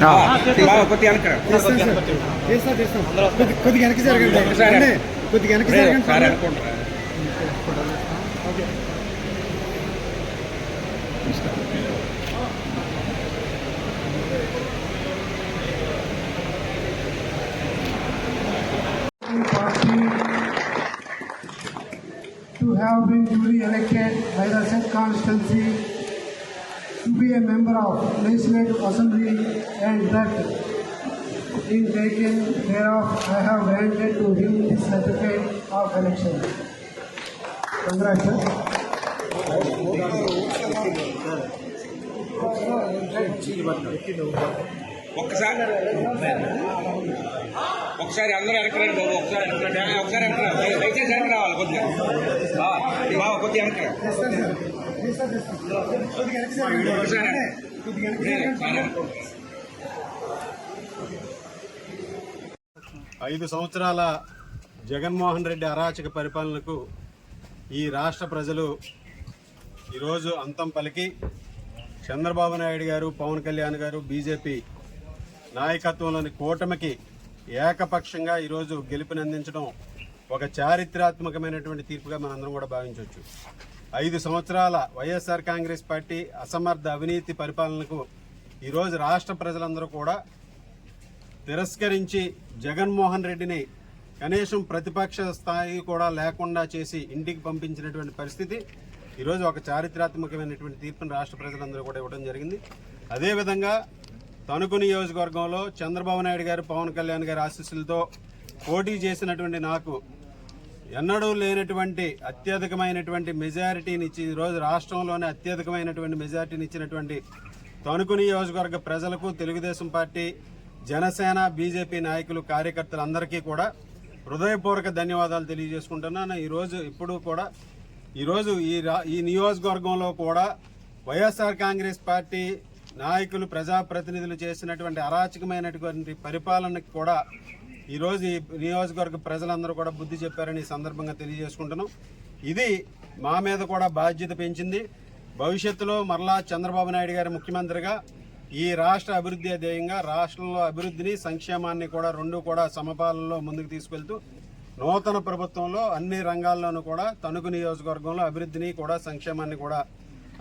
బావ, కొద్దిగా వెనక్కి రా. చేస్తా చేస్తాం కొద్ది- కొద్దిగా వెనక్కి జరగండి ఒకసారి. అండి, కొద్దిగా వెనక్కి రే, జరగండి ఒకసారి అనుకుంటారా to have been duly elected by the said constituency to be a member of Legislative Assembly and that in taking care of, I have granted to him the certificate of election. Congratulations. ఒక్కసారి. ఒకసారి అందరూ వెనకరండి బాబు ఒకసారి వెనకరండి ఒకసారి వెనకరా దయచేసి వెనక రావాలి కొద్దిగా. బాబు బావ కొద్దిగా వెనకరా ఐదు సంవత్సరాల జగన్మోహన్ రెడ్డి అరాచక పరిపాలనకు ఈ రాష్ట్ర ప్రజలు ఈరోజు అంతం పలికి చంద్రబాబు నాయుడు గారు పవన్ కళ్యాణ్ గారు బీజేపీ నాయకత్వంలోని కూటమికి ఏకపక్షంగా ఈరోజు గెలుపునందించడం ఒక చారిత్రాత్మకమైనటువంటి తీర్పుగా మనందరం కూడా భావించవచ్చు. ఐదు సంవత్సరాల వైఎస్ఆర్ కాంగ్రెస్ పార్టీ అసమర్థ అవినీతి పరిపాలనకు ఈరోజు రాష్ట్ర ప్రజలందరూ కూడా తిరస్కరించి జగన్మోహన్ రెడ్డిని కనీసం ప్రతిపక్ష స్థాయి కూడా లేకుండా చేసి ఇంటికి పంపించినటువంటి పరిస్థితి ఈరోజు ఒక చారిత్రాత్మకమైనటువంటి తీర్పును రాష్ట్ర ప్రజలందరూ కూడా ఇవ్వడం జరిగింది. అదేవిధంగా తణుకు నియోజకవర్గంలో చంద్రబాబు నాయుడు గారు పవన్ కళ్యాణ్ గారి ఆశీస్సులతో పోటీ చేసినటువంటి నాకు ఎన్నడూ లేనటువంటి అత్యధికమైనటువంటి మెజారిటీని ఇచ్చి ఈరోజు రాష్ట్రంలోనే అత్యధికమైనటువంటి మెజారిటీని ఇచ్చినటువంటి తణుకు నియోజకవర్గ ప్రజలకు తెలుగుదేశం పార్టీ జనసేన బీజేపీ నాయకులు కార్యకర్తలందరికీ కూడా హృదయపూర్వక ధన్యవాదాలు తెలియజేసుకుంటున్నాను ఈరోజు ఇప్పుడు కూడా ఈరోజు ఈ రా ఈ నియోజకవర్గంలో కూడా వైఎస్ఆర్ కాంగ్రెస్ పార్టీ నాయకులు ప్రజాప్రతినిధులు చేసినటువంటి అరాచకమైనటువంటి పరిపాలనకు కూడా ఈరోజు ఈ నియోజకవర్గ ప్రజలందరూ కూడా బుద్ధి చెప్పారని ఈ సందర్భంగా తెలియజేసుకుంటున్నాం. ఇది మా మీద కూడా బాధ్యత పెంచింది. భవిష్యత్తులో మరలా చంద్రబాబు నాయుడు గారి ముఖ్యమంత్రిగా ఈ రాష్ట్ర అభివృద్ధి ధ్యేయంగా రాష్ట్రంలో అభివృద్ధిని సంక్షేమాన్ని కూడా రెండు కూడా సమపాలనలో ముందుకు తీసుకెళ్తూ నూతన ప్రభుత్వంలో అన్ని రంగాల్లోనూ కూడా తణుకు నియోజకవర్గంలో అభివృద్ధిని కూడా సంక్షేమాన్ని కూడా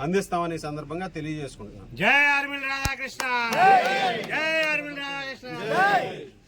అందిస్తామని ఈ సందర్భంగా తెలియజేసుకుంటున్నాం. జై ఆర్మిల్ రాధాకృష్ణ. జై. ఆర్మిల్ రాధాకృష్ణ.